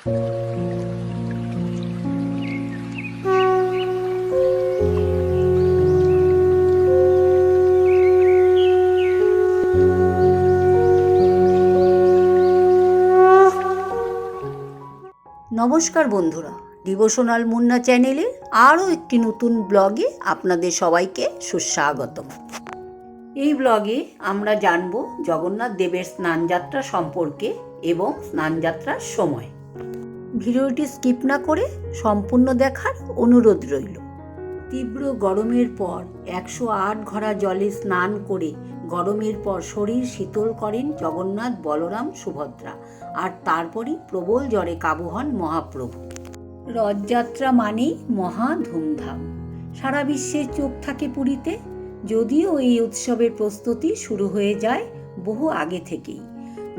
নমস্কার বন্ধুরা ডিভোশনাল মুন্না চ্যানেলে আরও একটি নতুন ব্লগে আপনাদের সবাইকে সুস্বাগতম। এই ব্লগে আমরা জানব জগন্নাথ দেবের স্নানযাত্রা সম্পর্কে এবং স্নানযাত্রার সময়। ভিডিওটি স্কিপ না করে সম্পূর্ণ দেখার অনুরোধ রইল। তীব্র গরমের পর একশো আট ঘরা জলে স্নান করে গরমের পর শরীর শীতল করেন জগন্নাথ বলরাম সুভদ্রা আর তারপরই প্রবল জ্বরে কাবু হন মহাপ্রভু। রথযাত্রা মানেই মহা ধুমধাম। সারা বিশ্বের চোখ থাকে পুরীতে, যদিও এই উৎসবের প্রস্তুতি শুরু হয়ে যায় বহু আগে থেকেই।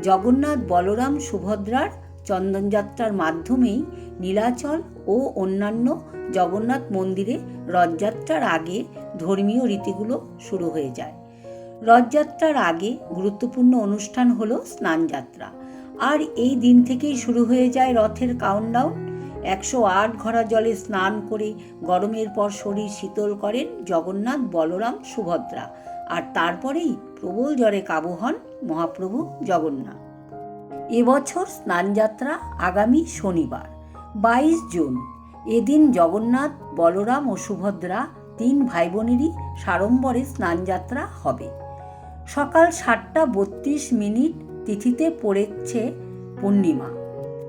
জগন্নাথ বলরাম সুভদ্রার চন্দনযাত্রার মাধ্যমেই নীলাচল ও অন্যান্য জগন্নাথ মন্দিরে রথযাত্রার আগে ধর্মীয় রীতিগুলো শুরু হয়ে যায়। রথযাত্রার আগে গুরুত্বপূর্ণ অনুষ্ঠান হলো স্নানযাত্রা। আর এই দিন থেকেই শুরু হয়ে যায় রথের কাউন্টডাউন একশো আট ঘরা জলে স্নান করে গরমের পর শরীর শীতল করেন জগন্নাথ বলরাম সুভদ্রা। আর তারপরেই প্রবল জ্বরে কাবু হন মহাপ্রভু জগন্নাথ। এবছর স্নানযাত্রা আগামী শনিবার, বাইশ জুন। এদিন জগন্নাথ, বলরাম ও সুভদ্রা তিন ভাই বোনেরই সাড়ম্বরে স্নানযাত্রা হবে। সকাল সাতটা বত্রিশ মিনিট তিথিতে পড়েছে পূর্ণিমা।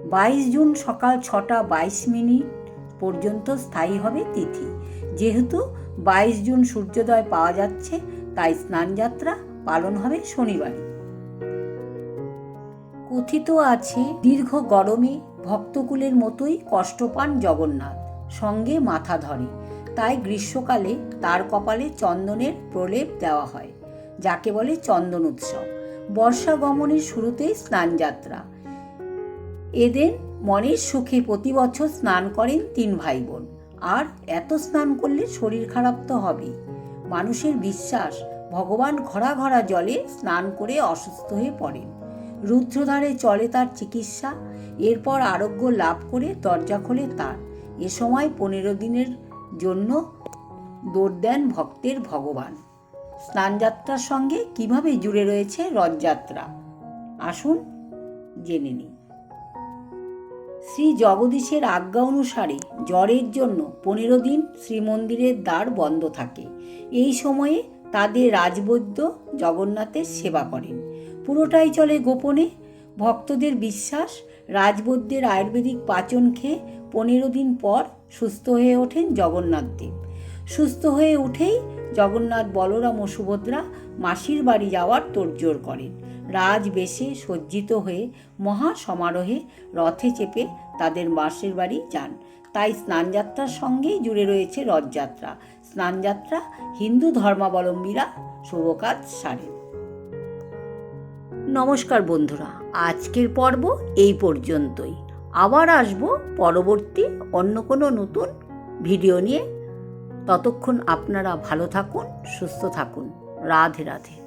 বাইশ জুন সকাল ছটা বাইশ মিনিট পর্যন্ত স্থায়ী হবে তিথি। যেহেতু বাইশ জুন সূর্যোদয় পাওয়া যাচ্ছে, তাই স্নানযাত্রা পালন হবে শনিবারই। কথিত আছে, দীর্ঘ গরমে ভক্তকুলের মতোই কষ্ট পান জগন্নাথ, সঙ্গে মাথা ধরে। তাই গ্রীষ্মকালে তার কপালে চন্দনের প্রলেপ দেওয়া হয়, যাকে বলে চন্দন উৎসব। বর্ষা গমনের শুরুতেই স্নানযাত্রা। এদের মনের সুখে প্রতি বছর স্নান করেন তিন ভাই বোন আর এত স্নান করলে শরীর খারাপ তো হবেই। মানুষের বিশ্বাস, ভগবান ঘরা ঘরা জলে স্নান করে অসুস্থ হয়ে পড়েন। রুদ্রধারে চলে তার চিকিৎসা, এরপর আরোগ্য লাভ করে দরজা খোলে তার। এ সময় পনেরো দিনের জন্য দৌড় দেন ভক্তের ভগবান। স্নানযাত্রার সঙ্গে কীভাবে জুড়ে রয়েছে রথযাত্রা? আসুন জেনে নিই। শ্রী জগদীশের আজ্ঞা অনুসারে জ্বরের জন্য পনেরো দিন শ্রীমন্দিরের দ্বার বন্ধ থাকে। এই সময়ে তাদের রাজবৈদ্য জগন্নাথের সেবা করেন। পুরোটাই চলে গোপনে। ভক্তদের বিশ্বাস রাজবৈদ্যের আয়ুর্বেদিক পাচন খেয়ে পনেরো দিন পর সুস্থ হয়ে ওঠেন জগন্নাথদেব সুস্থ হয়ে উঠেই জগন্নাথ বলরাম ও সুভদ্রা মাসির বাড়ি যাওয়ার তোড়জোড় করেন। রাজবেশে সজ্জিত হয়ে মহা সমারোহে রথে চেপে তাদের মাসির বাড়ি যান। তাই স্নানযাত্রার সঙ্গেই জুড়ে রয়েছে রথযাত্রা। স্নানযাত্রা হিন্দু ধর্মাবলম্বীরা শুভ কাজ সারেন। নমস্কার বন্ধুরা, আজকের পর্ব এই পর্যন্তই। আবার আসব পরবর্তী অন্য কোনো নতুন ভিডিও নিয়ে। ততক্ষণ আপনারা ভালো থাকুন, সুস্থ থাকুন। রাধে রাধে।